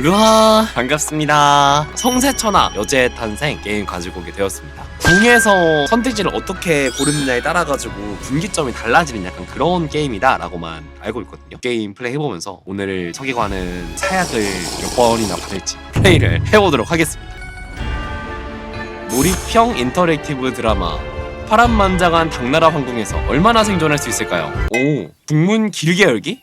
으아. 반갑습니다. 성세천하 여제의 탄생 게임 가지고 오게 되었습니다. 궁에서 선택지를 어떻게 고르느냐에 따라 가지고 분기점이 달라지는 약간 그런 게임이다 라고만 알고 있거든요. 게임 플레이 해보면서 오늘 서기관은 사약을 몇 번이나 받을지 플레이를 해보도록 하겠습니다. 몰입형 인터랙티브 드라마 파란만장한 당나라 황궁에서 얼마나 생존할 수 있을까요? 오 북문 길게 열기?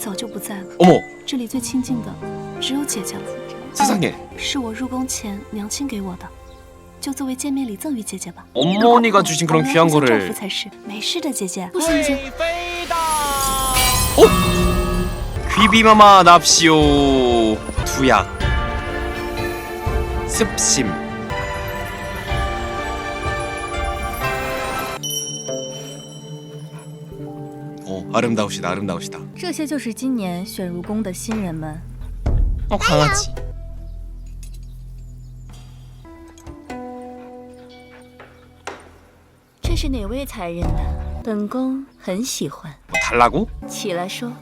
早就不在了， 어머 这里最亲近的只有姐姐了， 세상에 是我入宫前娘亲给我的，就作为见面礼赠予姐姐吧。 어머니가 주신 그런 我们 귀한 要互相照 거를 拂才是。没事的，姐姐。不行不行， 귀비마마 납시오 두약 습심 아름다우시다 아름다우시다 这些就是今年选入宫的新人们。 어 강아지 这是哪位才人的？本宫很喜欢。 뭐 달라고? 起来说，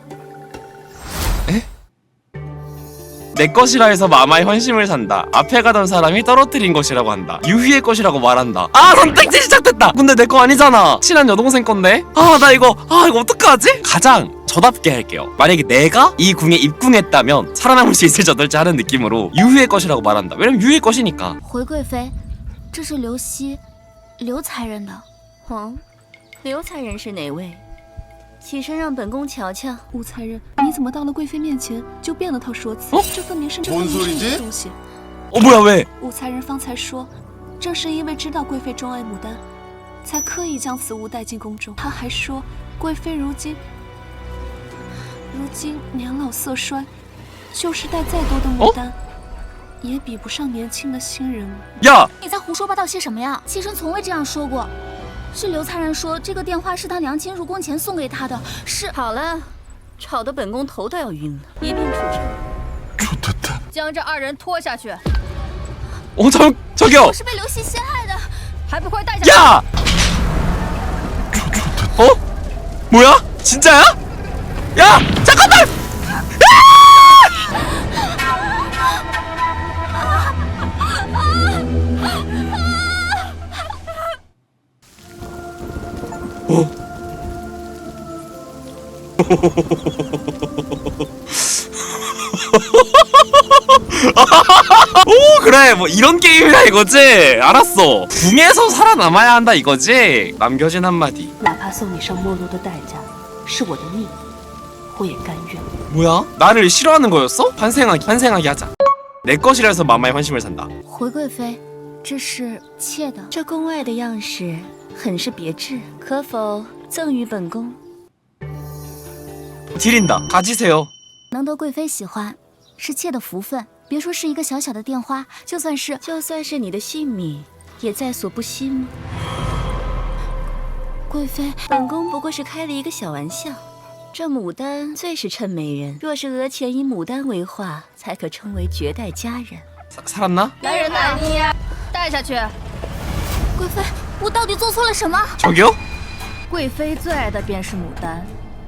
내 것이라 해서 마마의 헌심을 산다. 앞에 가던 사람이 떨어뜨린 것이라고 한다. 유희의 것이라고 말한다. 아 선택지 시작됐다. 근데 내 거 아니잖아. 친한 여동생 건데. 아 나 이거 아 이거 어떡하지? 가장 저답게 할게요. 만약에 내가 이 궁에 입궁했다면 살아남을 수 있을지 어떨지 하는 느낌으로 유희의 것이라고 말한다. 왜냐면 유희의 것이니까. 回贵妃，这是刘熙，刘才人的。哦，刘才人是哪位？ 起身让本宫瞧瞧，武才人，你怎么到了贵妃面前就变了套说辞？这分明是……宫锁连的。东西。我不要喂。武才人方才说，正是因为知道贵妃钟爱牡丹，才刻意将此物带进宫中。他还说，贵妃如今，如今年老色衰，就是带再多的牡丹，也比不上年轻的新人。呀！你在胡说八道些什么呀？妾身从未这样说过。是刘才人说这个电话是他娘亲入宫前送给他的，是好了，吵得本宫头都要晕了。一并处置。将这二人拖下去， 어 저, 저기요 我是被刘熙陷害的。还不快带下去！ 야 어? 뭐야? 진짜야? 야 잠깐만 오 그래 뭐 이런 게임이야 이거지 알았어 궁에서 살아남아야 한다 이거지 남겨진 한마디 哪怕送你上末路的代价是我的命，我也甘愿。 뭐야 나를 싫어하는 거였어? 환생하기 환생하기 하자 내 것이라 해서 마마의 환심을 산다 回贵妃，这是妾的。这宫外的样式很是别致，可否赠予本宫？ 드린다 가지세요 能得贵妃喜欢，是妾的福分。别说是一个小小的电话，就算是就算是你的性命，也在所不惜吗？贵妃，本宫不过是开了一个小玩笑。这牡丹最是衬美人，若是额前以牡丹为画，才可称为绝代佳人。 사- 살았나? 来人呐，带下去！贵妃，我到底做错了什么？ 저기요? 贵妃最爱的便是牡丹，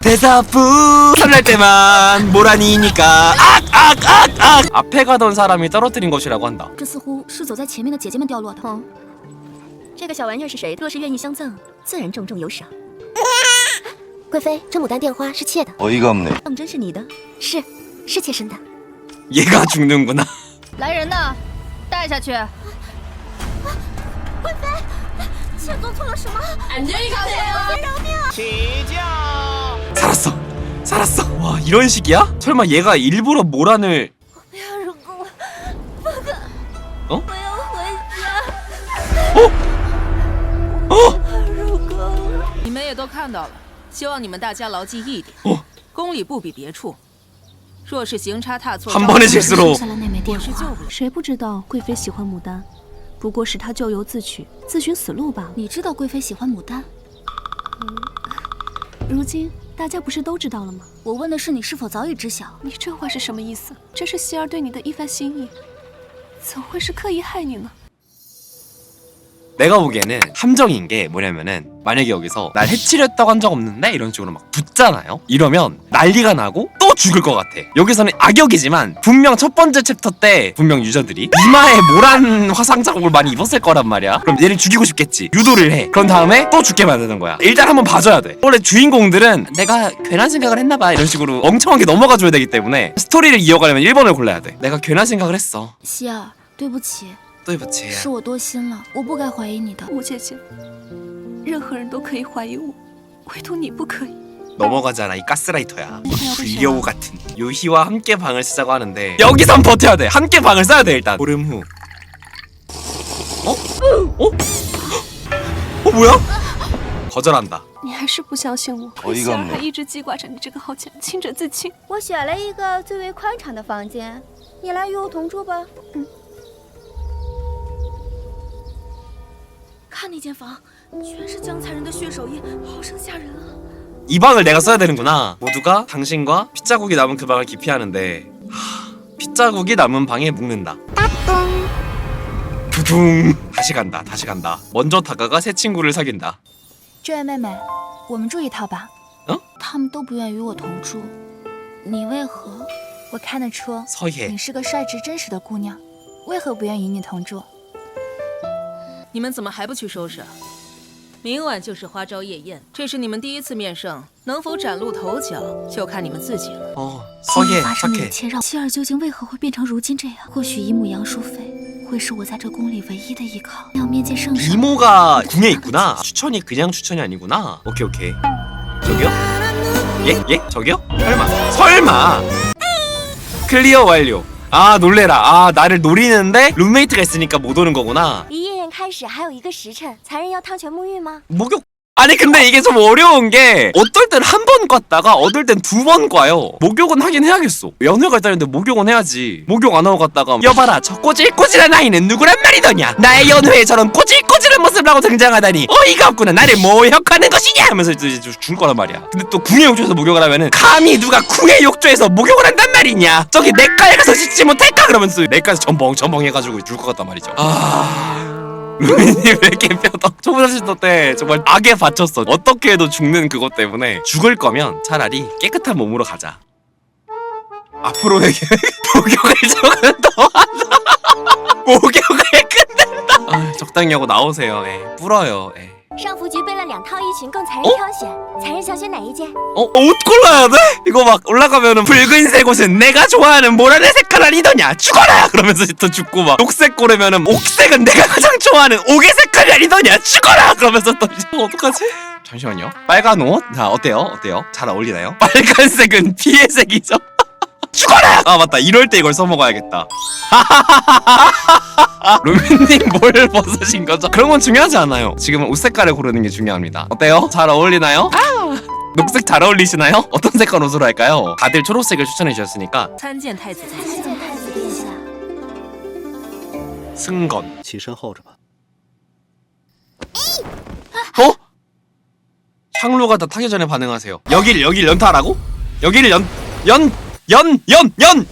대사부 설날 때만 모란이니까 악악악악 앞에 가던 사람이 떨어뜨린 것이라고 한다 这似乎是走在前面的姐姐们掉落的。哦，这个小玩意儿是谁的？若是愿意相赠，自然重重有赏。贵妃，这牡丹电花是妾的， 어이가 없네. 当真是你的？是是妾身的。 얘가 죽는구나 来人呐，带下去！ 做错了什么？ 살았어 살았어 와 이런 식이야? 설마 얘가 일부러 모란을 不要入宫，哦我要回家。 어? 你们也都看到了，希望你们大家牢记一点：哦宫里不比别处，若是行差踏错， 한 번의 실수로 剩下了那枚电话我是救不，了。谁不知道贵妃喜欢牡丹？不过是她咎由自取，自寻死路罢了。你知道贵妃喜欢牡丹？如今 大家不是都知道了吗？我问的是你是否早已知晓。你这话是什么意思？这是希儿对你的一番心意，怎会是刻意害你呢？ 내가 보기에는 함정인 게 뭐냐면은 만약에 여기서 날 해치려 했다고 한 적 없는데 이런 식으로 막 붙잖아요 이러면 난리가 나고 또 죽을 것 같아 여기서는 악역이지만 분명 첫 번째 챕터 때 분명 유저들이 이마에 모란 화상 자국을 많이 입었을 거란 말이야 그럼 얘를 죽이고 싶겠지 유도를 해 그런 다음에 또 죽게 만드는 거야 일단 한번 봐줘야 돼 원래 주인공들은 내가 괜한 생각을 했나봐 이런 식으로 멍청하게 넘어가 줘야 되기 때문에 스토리를 이어가려면 1번을 골라야 돼 내가 괜한 생각을 했어 希儿，对不起， 또 해보지 是我多心了，我不该怀疑你的。吴姐姐，任何人都可以怀疑我，唯独你不可以。 넘어가잖아 이 가스라이터야 해야 되지 불려우 같은 유희와 함께 방을 쓰자고 하는데 여기선 버텨야 돼 함께 방을 써야 돼 일단 보름 후 어? 어? 어 뭐야? 거절한다 你还是不相信我？我一个没希儿还一直记挂着你这个好强，清者自清。我选了一个最为宽敞的房间，你来与我同住吧。嗯。 看那间房，全是江才人的血手印，好生吓人啊！ 이 방을 내가 써야 되는구나 모두가 당신과 핏자국이 남은 그 방을 기피하는데 하, 핏자국이 남은 방에 묵는다 두둥 다시 간다 다시 간다 먼저 다가가 새 친구를 사귄다 这位妹妹，我们住一套吧。嗯？他们都不愿与我同住，你为何？我看得出 서예 你是个率直真实的姑娘，为何不愿与你同住？ 你们怎么还不去收拾啊？明晚就是花朝夜宴，这是你们第一次面圣，能否崭露头角，就看你们自己了。 어 今 서예 日发生的一 착해 切，让希儿究竟为何会变成如今这样？或许姨母杨淑妃会是我在这宫里唯一的依靠。要面见圣上， 이모가 궁에 있구나 추천이 그냥 추천이 아니구나 오케이 오케이 저기요? 예? 예? 저기요? 설마 설마 클리어 완료 아 놀래라 아 나를 노리는데 룸메이트가 있으니까 못 오는 거구나 离夜宴开始还有一个时辰，才人要汤泉沐浴吗？ 목욕 아니 근데 이게 좀 어려운 게 어떨 땐 한 번 갔다가 어떨 땐 두 번 가요. 목욕은 하긴 해야겠어. 연회가 있다는데 목욕은 해야지. 목욕 안 하고 갔다가 여봐라 저 꼬질꼬질한 아이는 누구란 말이더냐? 나의 연회에 저런 꼬질꼬질한 모습을 하고 등장하다니. 어이가 없구나. 나를 모욕하는 것이냐? 하면서 이제 죽을 거란 말이야. 근데 또 궁의 욕조에서 목욕을 하면은 감히 누가 궁의 욕조에서 목욕을 한단 말이냐? 저기 내과에 가서 씻지 못할까? 그러면서 내과에서 전벙 전벙 해가지고 죽을 것 같단 말이죠. 아... 루이님 왜 이렇게 뼈덕? 초보자시도 때 정말 악에 바쳤어. 어떻게 해도 죽는 그것 때문에 죽을 거면 차라리 깨끗한 몸으로 가자. 앞으로에게 목욕을 조금 더 하자. 목욕을 끝낸다. 아, 적당히 하고 나오세요. 예. 불어요. 예. 上服局备了两套衣裙供才人哦挑选，才人想选哪一件？ 어? 옷 골라야 돼? 이거 막 올라가면은 붉은색 옷은 내가 좋아하는 모란의 색깔 아니더냐 죽어라! 그러면서 또 죽고 막 녹색 고르면은 옥색은 내가 가장 좋아하는 옥의 색깔이 아니더냐 죽어라! 그러면서 또 이제 어떡하지? 잠시만요 빨간 옷? 자 어때요? 어때요? 잘 어울리나요? 빨간색은 피의 색이죠? 죽어라! 아 맞다 이럴 때 이걸 써먹어야겠다 루미님 뭘 벗으신 거죠? 그런 건 중요하지 않아요 지금은 옷 색깔을 고르는 게 중요합니다 어때요? 잘 어울리나요? 녹색 잘 어울리시나요? 어떤 색깔 옷으로 할까요? 다들 초록색을 추천해 주셨으니까 参见太子殿下。见太子殿下。 승건 起身候着吧。 어? 향로가 다 타기 전에 반응하세요 여기를 여기를 연타라고? 여기를 연 연 연 연 연!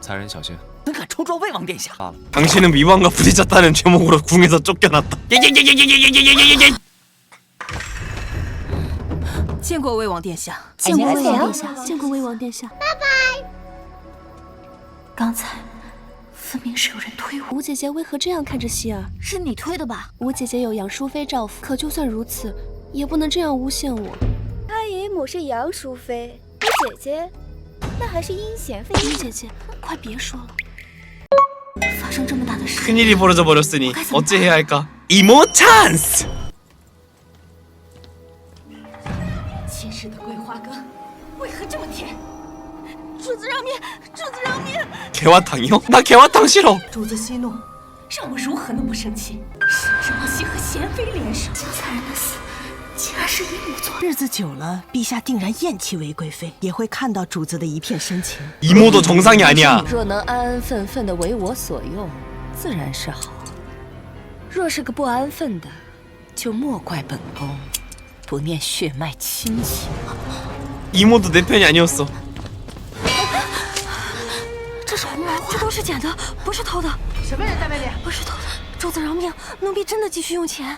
才人小心。怎敢冲撞魏王殿下？ 당신은 미왕과 부딪혔다는 죄목으로 궁에서 쫓겨났다 예예예예예예예예예예 见过魏王殿下。见过魏王殿下，见过魏王殿下。刚才分明是有人推我，吴姐姐为何这样看着希儿？是你推的吧？吴姐姐有杨淑妃照拂，可就算如此， 也不能这样诬陷我。他姨母是杨淑妃，我姐姐那还是阴贤妃。吴姐姐，快别说了。 发生这么大的事， 큰일이 벌어져 버렸으니 어찌해야 할까? 이모 찬스! 前世的桂花羹为何这么甜？主子饶命！主子饶命！ 개화탕이요? 나 개화탕 싫어. 主子息怒，让我如何能不生气？是王熙和贤妃联手，刘才人的死 竟然是姨母做。日子久了，陛下定然厌弃韦贵妃，也会看到主子的一片深情。姨母都宠上伢娘，若能安安分分的为我所用，自然是好；若是个不安分的，就莫怪本宫不念血脉亲情了。姨母都得骗伢娘死。这是红鸾花，这都是假的，不是偷的。什么人，在美女？不是偷的，主子饶命，奴婢真的急需用钱。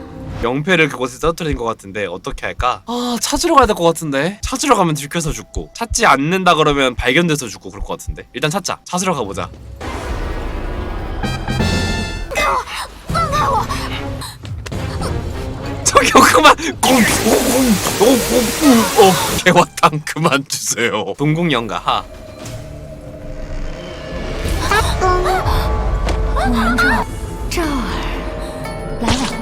명패를 그곳에 떨어뜨린 것 같은데 어떻게 할까? 아 찾으러 가야 될 것 같은데 찾으러 가면 들켜서 죽고 찾지 않는다 그러면 발견돼서 죽고 그럴 것 같은데 일단 찾자 찾으러 가보자 저기요 그만 꽁꽁꽁꽁꽁어 개화탕 그만 주세요 동궁연가 하 먼저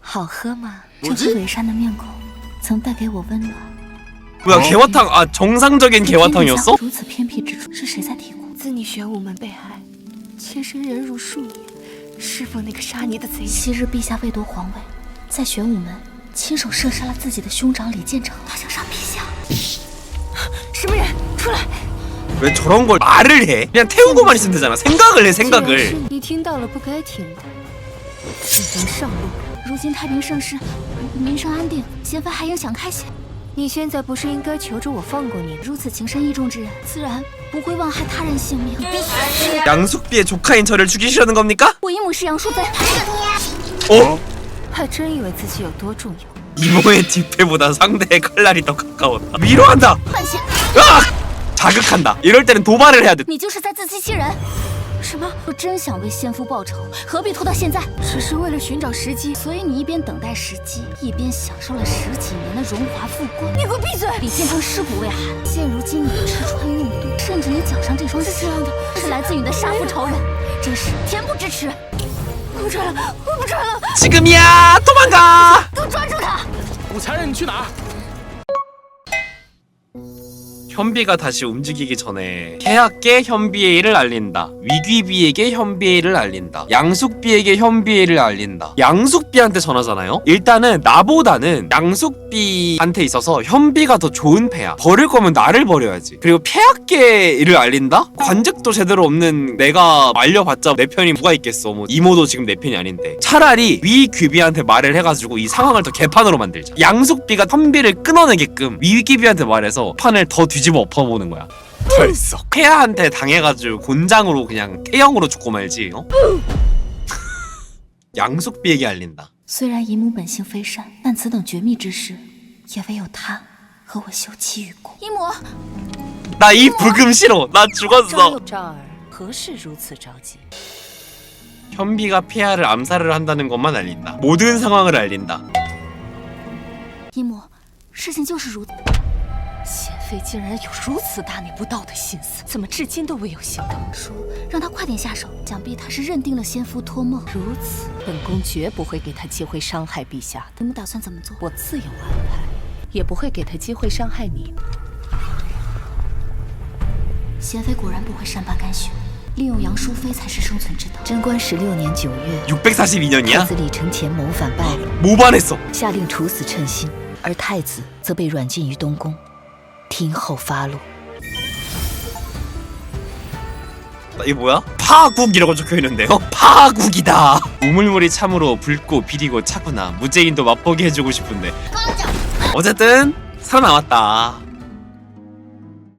好喝吗？这颗伪善的面孔曾带给我温暖。 뭐야 개화탕 아 정상적인 天底下 개화탕이었어? 如此偏僻之处，是谁在提过？自你玄武门被害，妾身忍辱数年，是否那个杀你的贼人？昔日陛下为夺皇位，在玄武门亲手射杀了自己的兄长李建成。他想杀陛下。什么人？出来！ 왜 저런 걸 말을 해? 그냥 태우고만 있으면 되잖아. 생각을 해 생각을. 你听到了不该听的，只能上路。 如今太平盛世，民生安定，贤妃还应想开些。 你现在不是应该求着我放过你？如此情深意重之人，自然不会妄害他人性命。你必须 양숙비의 조카인 저를 죽이시려는 겁니까? 我姨母是杨淑妃， 어? 还真以为自己有多重要。 이모의 뒷배보다 상대의 칼날이 더 가까웠다. 위로한다. 范闲， 으악! 자극한다. 이럴 때는 도발을 해야 돼. 你就是在自欺欺人。 什么？若真想为先夫报仇，何必拖到现在？只是为了寻找时机，所以你一边等待时机，一边享受了十几年的荣华富贵。你给我闭嘴！李天昌尸骨未寒，现如今你吃穿用度，甚至你脚上这双鞋，是这样的，是来自你的杀父仇人，真是恬不知耻！我不穿了，我不穿了！几个喵，都干！给我抓住他！武才人，你去哪？ 현비가 다시 움직이기 전에 태학계 현비의 일을 알린다. 위귀비에게 현비의 일을 알린다. 양숙비에게 현비의 일을 알린다. 양숙비한테 전하잖아요. 일단은 나보다는 양숙비한테 있어서 현비가 더 좋은 패야. 버릴 거면 나를 버려야지. 그리고 폐학계 일을 알린다? 관직도 제대로 없는 내가 말려봤자 내 편이 누가 있겠어. 뭐 이모도 지금 내 편이 아닌데. 차라리 위귀비한테 말을 해가지고 이 상황을 더 개판으로 만들자. 양숙비가 현비를 끊어내게끔 위귀비한테 말해서 판을 더 뒤집어 엎어보는 거야. 털썩. 폐하한테 당해가지고 곤장으로 그냥 태형으로 죽고 말지. 어? 양숙비에게 알린다. 虽然姨母本性非善，但此等绝密之事，也唯有她和我休戚与共。姨母， 나 이 불금 싫어. 나 赵 죽었어. 又赵儿何事如此着急？ 현비가 폐하를 암살을 한다는 것만 알린다. 모든 상황을 알린다. 姨母，事情就是如此。贤 妃竟然有如此大逆不道的心思，怎么至今都未有行动？说，让他快点下手，想必他是认定了先夫托梦。如此，本宫绝不会给他机会伤害陛下的。你们打算怎么做？我自有安排，也不会给他机会伤害你。贤妃果然不会善罢甘休，利用杨淑妃才是生存之道。贞观十六年九月，有被杀西林年，子李承乾谋反败，母巴内索下令处死称心，而太子则被软禁于东宫。听候发落。 이게 뭐야? 파국이라고 적혀 있는데요? 파국이다. 우물물이 참으로 붉고 비리고 차구나. 무죄인도 맛보게 해주고 싶은데. 어쨌든 살아남았다.